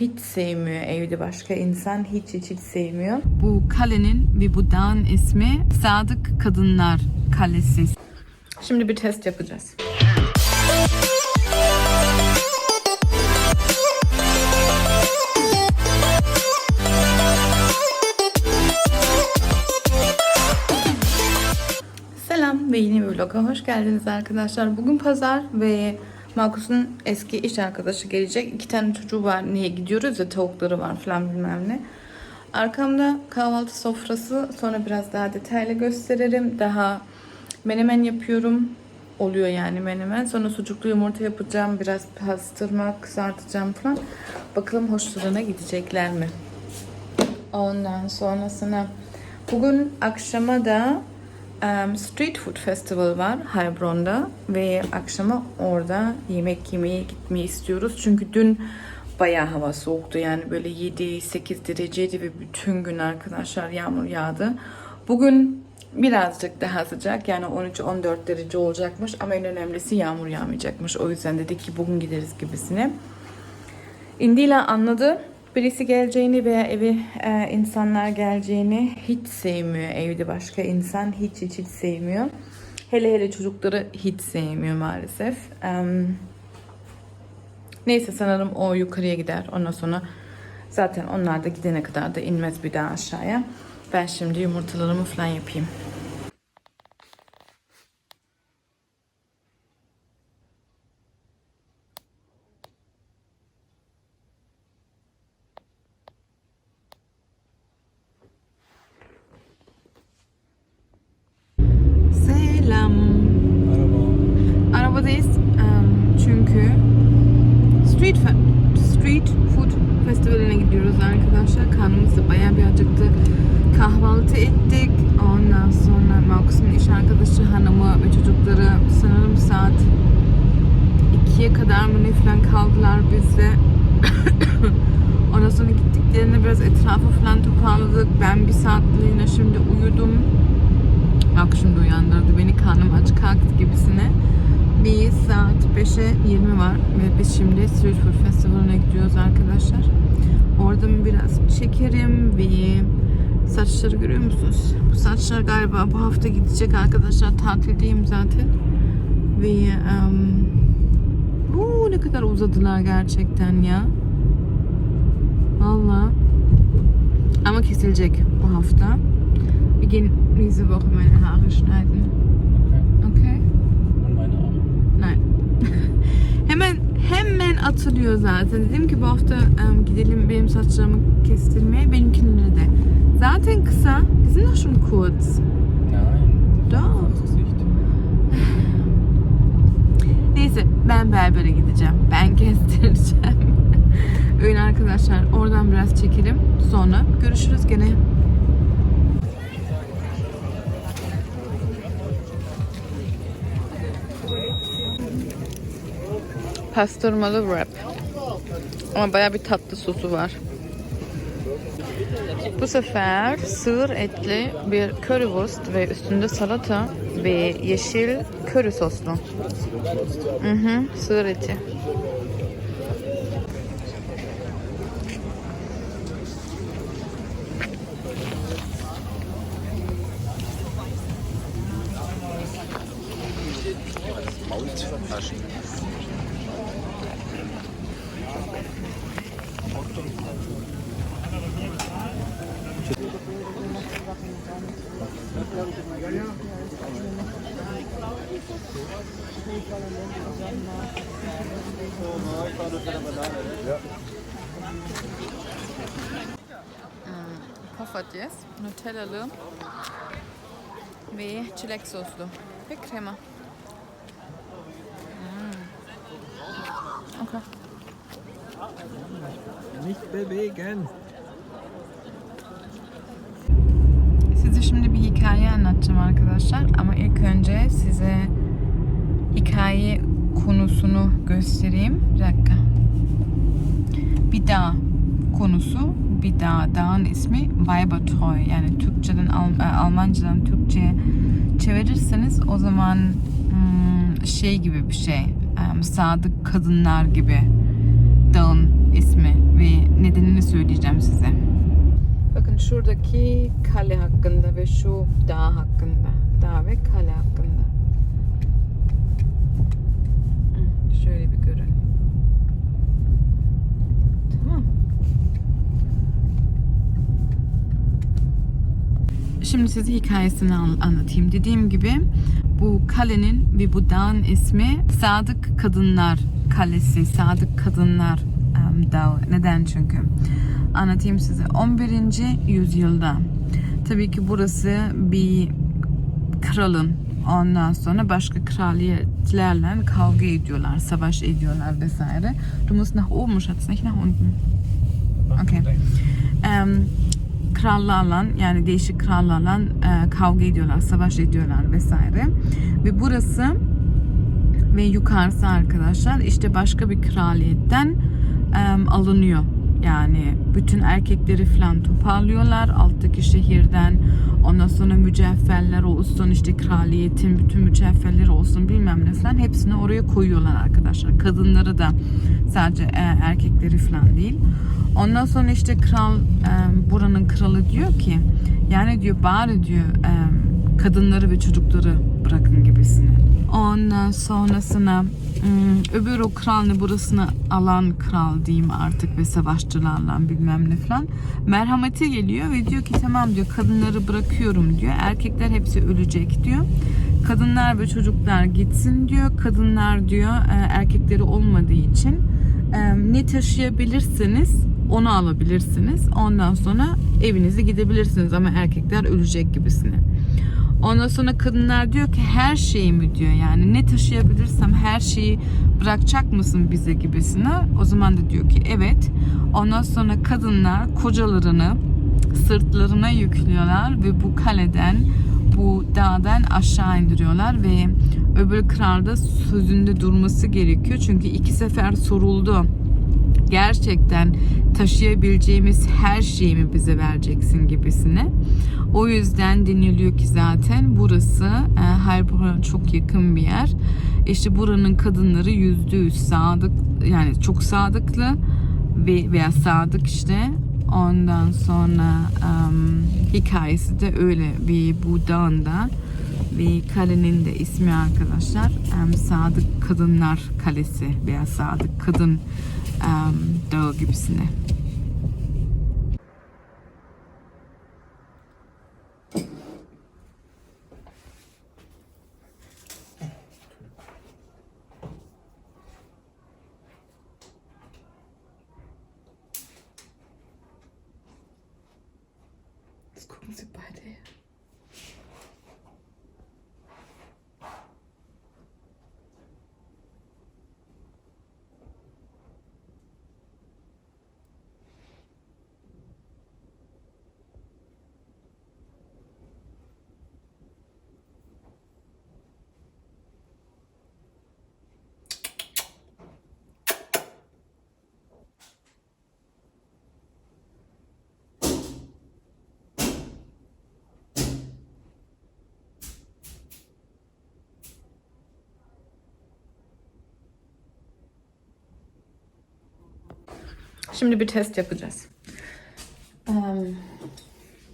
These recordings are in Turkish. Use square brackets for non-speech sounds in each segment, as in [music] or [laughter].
hiç sevmiyor evde başka insan hiç hiç hiç sevmiyor. Bu kalenin ve bu dağın ismi Sadık Kadınlar Kalesi. Şimdi bir test yapacağız. Selam ve yeni bir vloga hoş geldiniz arkadaşlar. Bugün pazar ve Markus'un eski iş arkadaşı gelecek. İki tane çocuğu var. Niye gidiyoruz ya tavukları var falan bilmem ne. Arkamda kahvaltı sofrası. Sonra biraz daha detaylı gösteririm. Daha menemen yapıyorum. Oluyor yani menemen. Sonra sucuklu yumurta yapacağım. Biraz pastırma kızartacağım falan. Bakalım hoşlarına gidecekler mi? Ondan sonrasına bugün akşama da em, Street Food Festival var Heilbronn'da ve akşama orada yemek yemeye gitmeyi istiyoruz. Çünkü dün bayağı hava soğuktu yani böyle 7-8 dereceydi ve bütün gün arkadaşlar yağmur yağdı. Bugün birazcık daha sıcak yani 13-14 derece olacakmış ama en önemlisi yağmur yağmayacakmış. O yüzden dedik ki bugün gideriz gibisine. Indila anladı. Birisi geleceğini veya eve e, insanlar geleceğini hiç sevmiyor. Evde başka insan hiç hiç hiç sevmiyor. Hele hele çocukları hiç sevmiyor maalesef. Em, neyse sanırım o yukarıya gider. Ondan sonra zaten onlar da gidene kadar da inmez bir daha aşağıya. Ben şimdi yumurtalarımı falan yapayım. Selam. Arabadayız. Em, çünkü Street Fe- Street Food Festivali'ne gidiyoruz arkadaşlar. Karnımız da bayağı bir acıktı. Kahvaltı ettik. Ondan sonra Markus'un iş arkadaşı hanımı ve çocukları sanırım saat 2'ye kadar mı ne falan kaldılar bizde. [coughs] Ondan sonra gittiklerinde biraz etrafı falan toparladık. Ben bir saatliğine şimdi uyudum. Bak şimdi uyandırdı beni karnım aç kalktı gibisine. Bir saat 5'e 20 var ve biz şimdi Street Food Festivali'ne gidiyoruz arkadaşlar. Oradan biraz çekerim ve saçları görüyor musunuz? Bu saçlar galiba bu hafta gidecek arkadaşlar. Tatildeyim zaten. Ve um, bu ne kadar uzadılar gerçekten ya. Valla. Ama kesilecek bu hafta. Wir gehen diese Woche meine Haare schneiden. Okay? Und meine Arme. Nein. [laughs] hemen hemen atılıyor zaten. Dedim ki bu hafta em, gidelim benim saçlarımı kestirmeye. Benimkileri de. Zaten kısa. Die sind doch schon kurz. Nein. Doch. Das Gesicht. Neyse ben berbere gideceğim. Ben [laughs] kestireceğim. Öyle arkadaşlar. Oradan biraz çekelim. Sonra görüşürüz gene. Pastırmalı wrap. Ama baya bir tatlı sosu var. Bu sefer sığır etli bir currywurst ve üstünde salata ve yeşil köri soslu. Hı hı, sığır eti. Poffertjes, Nutellalı ve çilek soslu ve krema. Mm. Okay. Nicht bewegen. Şimdi bir hikaye anlatacağım arkadaşlar ama ilk önce size hikaye konusunu göstereyim. Bir dakika. Bir dağ konusu bir dağ. Dağın ismi Weibertreu. Yani Türkçeden Al- e, Almancadan Türkçe'ye çevirirseniz o zaman hmm, şey gibi bir şey. Sadık kadınlar gibi dağın ismi ve şuradaki kale hakkında ve şu dağ hakkında. Dağ ve kale hakkında. Şöyle bir görün. Tamam. Şimdi size hikayesini an- anlatayım. Dediğim gibi bu kalenin ve bu dağın ismi Sadık Kadınlar Kalesi. Sadık Kadınlar Dağı. Neden çünkü? Anlatayım size. 11. yüzyılda tabii ki burası bir kralın ondan sonra başka kraliyetlerle kavga ediyorlar, savaş ediyorlar vesaire. Du musst nach oben, Schatz, nicht nach unten. Okay. Em, krallarla yani değişik krallarla e, kavga ediyorlar, savaş ediyorlar vesaire. Ve burası ve yukarısı arkadaşlar işte başka bir kraliyetten em, alınıyor. Yani bütün erkekleri falan toparlıyorlar alttaki şehirden. Ondan sonra mücevherler olsun işte kraliyetin bütün mücevherleri olsun bilmem ne falan hepsini oraya koyuyorlar arkadaşlar. Kadınları da sadece e, erkekleri falan değil. Ondan sonra işte kral e, buranın kralı diyor ki yani diyor bari diyor e, kadınları ve çocukları bırakın gibisini. Ondan sonrasına hmm, öbür o kral ne burasını alan kral diyeyim artık ve savaşçılarla bilmem ne falan merhamete geliyor ve diyor ki tamam diyor kadınları bırakıyorum diyor. Erkekler hepsi ölecek diyor. Kadınlar ve çocuklar gitsin diyor. Kadınlar diyor erkekleri olmadığı için ne taşıyabilirseniz onu alabilirsiniz. Ondan sonra evinize gidebilirsiniz ama erkekler ölecek gibisine. Ondan sonra kadınlar diyor ki her şeyimi diyor yani ne taşıyabilirsem her şeyi bırakacak mısın bize gibisine. O zaman da diyor ki evet. Ondan sonra kadınlar kocalarını sırtlarına yüklüyorlar ve bu kaleden bu dağdan aşağı indiriyorlar ve öbür kral da sözünde durması gerekiyor. Çünkü iki sefer soruldu gerçekten taşıyabileceğimiz her şeyi mi bize vereceksin gibisine. O yüzden deniliyor ki zaten burası e, Heilbronn'a çok yakın bir yer. İşte buranın kadınları yüzde yüz sadık yani çok sadıklı ve veya sadık işte. Ondan sonra em, hikayesi de öyle bir bu dağında ve kalenin de ismi arkadaşlar em, Sadık Kadınlar Kalesi veya Sadık Kadın em, Dağı gibisine. Şimdi bir test yapacağız.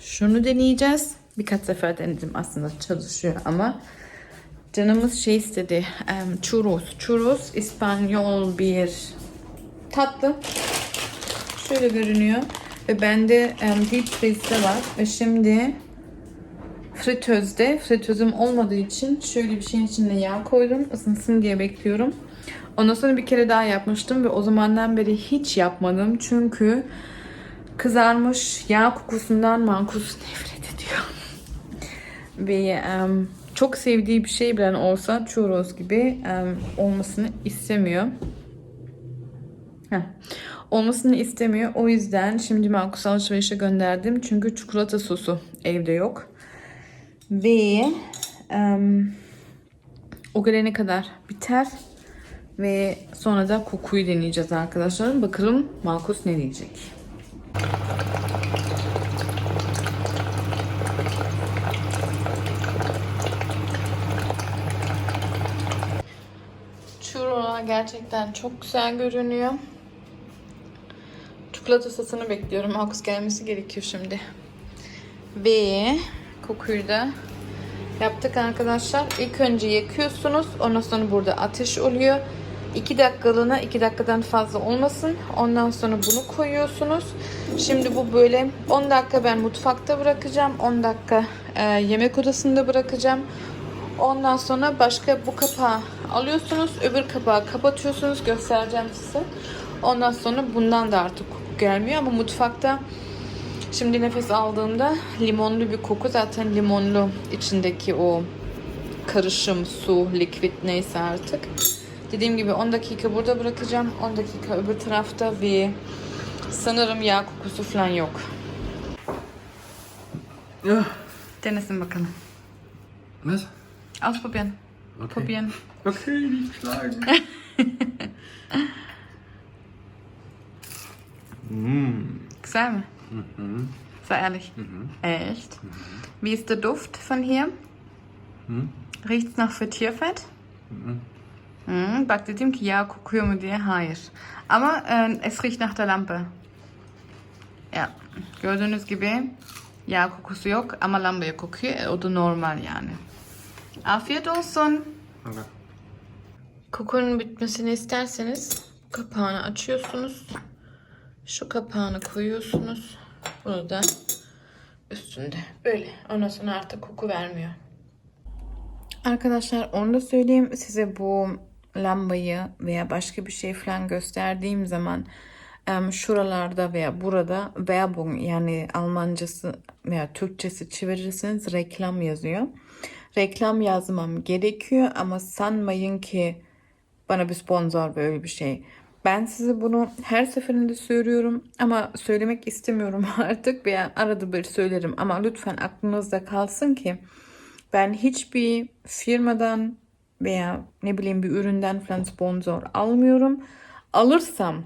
Şunu deneyeceğiz. Birkaç sefer denedim aslında çalışıyor ama canımız şey istedi. churros. Churros İspanyol bir tatlı. Şöyle görünüyor. Ve bende deep freeze'de var. Ve şimdi fritözde. Fritözüm olmadığı için şöyle bir şeyin içine yağ koydum. Isınsın diye bekliyorum. Ondan sonra bir kere daha yapmıştım ve o zamandan beri hiç yapmadım. Çünkü kızarmış yağ kokusundan mankus nefret ediyor. [laughs] ve em, çok sevdiği bir şey bile olsa churros gibi em, olmasını istemiyor. Heh. Olmasını istemiyor. O yüzden şimdi Markus alışverişe gönderdim. Çünkü çikolata sosu evde yok. Ve em, o gelene kadar biter. Ve sonra da kokuyu deneyeceğiz arkadaşlar. Bakalım Markus ne diyecek. Churro'lar gerçekten çok güzel görünüyor. Çikolata sosunu bekliyorum. Markus gelmesi gerekiyor şimdi. Ve kokuyu da yaptık arkadaşlar. İlk önce yakıyorsunuz. Ondan sonra burada ateş oluyor. 2 dakikalığına 2 dakikadan fazla olmasın. Ondan sonra bunu koyuyorsunuz. Şimdi bu böyle 10 dakika ben mutfakta bırakacağım. 10 dakika e, yemek odasında bırakacağım. Ondan sonra başka bu kapağı alıyorsunuz. Öbür kapağı kapatıyorsunuz. Göstereceğim size. Ondan sonra bundan da artık koku gelmiyor ama mutfakta Şimdi nefes aldığımda limonlu bir koku zaten limonlu içindeki o karışım su, likit neyse artık. Dediğim gibi 10 dakika burada bırakacağım. 10 dakika öbür tarafta ve sanırım yağ kokusu falan yok. Ja. Denesin bakalım. Was? Ausprobieren. Okay. Probieren. Okay, nicht schlagen. [laughs] mm. Güzel mi? Mhm. Sei ehrlich. Mhm. Echt? Wie ist der Duft von hier? Mhm. Riecht's nach Frittierfett? Mhm. Hmm, bak dedim ki yağ kokuyor mu diye. Hayır. Ama e, es riecht nach der Lampe. Ya gördüğünüz gibi yağ kokusu yok ama lambaya kokuyor. E, O da normal yani. Afiyet olsun. Okay. Kokunun bitmesini isterseniz kapağını açıyorsunuz. Şu kapağını koyuyorsunuz. Bunu da üstünde. Böyle. Ondan sonra artık koku vermiyor. Arkadaşlar onu da söyleyeyim. Size bu lambayı veya başka bir şey falan gösterdiğim zaman şuralarda veya burada Werbung yani Almancası veya Türkçesi çevirirseniz reklam yazıyor. Reklam yazmam gerekiyor ama sanmayın ki bana bir sponsor böyle bir şey. Ben size bunu her seferinde söylüyorum ama söylemek istemiyorum [laughs] artık veya arada bir söylerim ama lütfen aklınızda kalsın ki ben hiçbir firmadan veya ne bileyim bir üründen falan sponsor almıyorum. Alırsam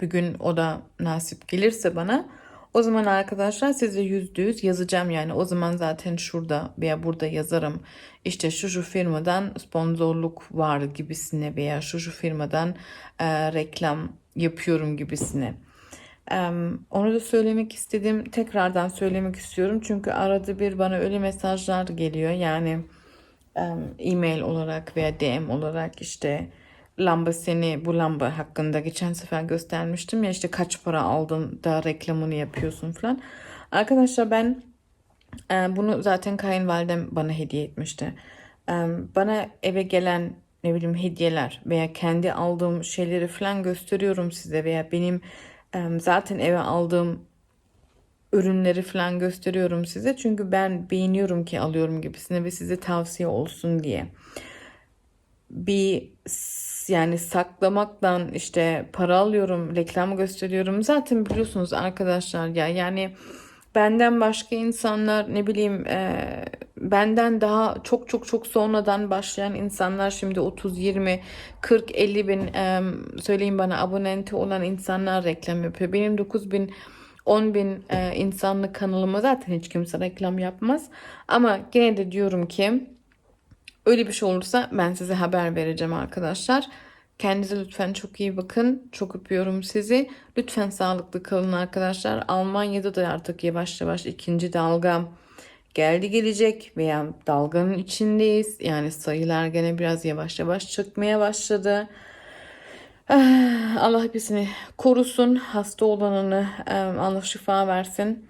bir gün o da nasip gelirse bana o zaman arkadaşlar size yüzde yüz yazacağım yani o zaman zaten şurada veya burada yazarım işte şu şu firmadan sponsorluk var gibisine veya şu şu firmadan e, reklam yapıyorum gibisine. Onu da söylemek istedim. Tekrardan söylemek istiyorum. Çünkü arada bir bana öyle mesajlar geliyor. Yani e-mail olarak veya DM olarak işte lamba seni bu lamba hakkında geçen sefer göstermiştim ya işte kaç para aldın da reklamını yapıyorsun falan. Arkadaşlar ben bunu zaten kayınvalidem bana hediye etmişti. Bana eve gelen ne bileyim hediyeler veya kendi aldığım şeyleri falan gösteriyorum size veya benim zaten eve aldığım ürünleri falan gösteriyorum size. Çünkü ben beğeniyorum ki alıyorum gibisine ve size tavsiye olsun diye. Bir yani saklamaktan işte para alıyorum, reklam gösteriyorum. Zaten biliyorsunuz arkadaşlar ya yani benden başka insanlar ne bileyim e, benden daha çok çok çok sonradan başlayan insanlar şimdi 30 20 40 50 bin e, söyleyin bana abonenti olan insanlar reklam yapıyor. Benim 9 bin 10 bin e, insanlık kanalıma zaten hiç kimse reklam yapmaz. Ama gene de diyorum ki öyle bir şey olursa ben size haber vereceğim arkadaşlar. Kendinize lütfen çok iyi bakın. Çok öpüyorum sizi. Lütfen sağlıklı kalın arkadaşlar. Almanya'da da artık yavaş yavaş ikinci dalga geldi gelecek veya dalganın içindeyiz. Yani sayılar gene biraz yavaş yavaş çıkmaya başladı. Ah, Allah hepsini korusun. Hasta olanını Allah şifa versin.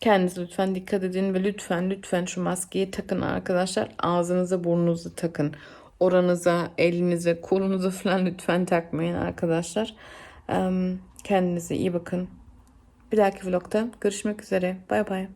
Kendinize lütfen dikkat edin ve lütfen lütfen şu maskeyi takın arkadaşlar. Ağzınıza burnunuza takın. Oranıza, elinize, kolunuza falan lütfen takmayın arkadaşlar. Kendinize iyi bakın. Bir dahaki vlogda görüşmek üzere. Bay bay.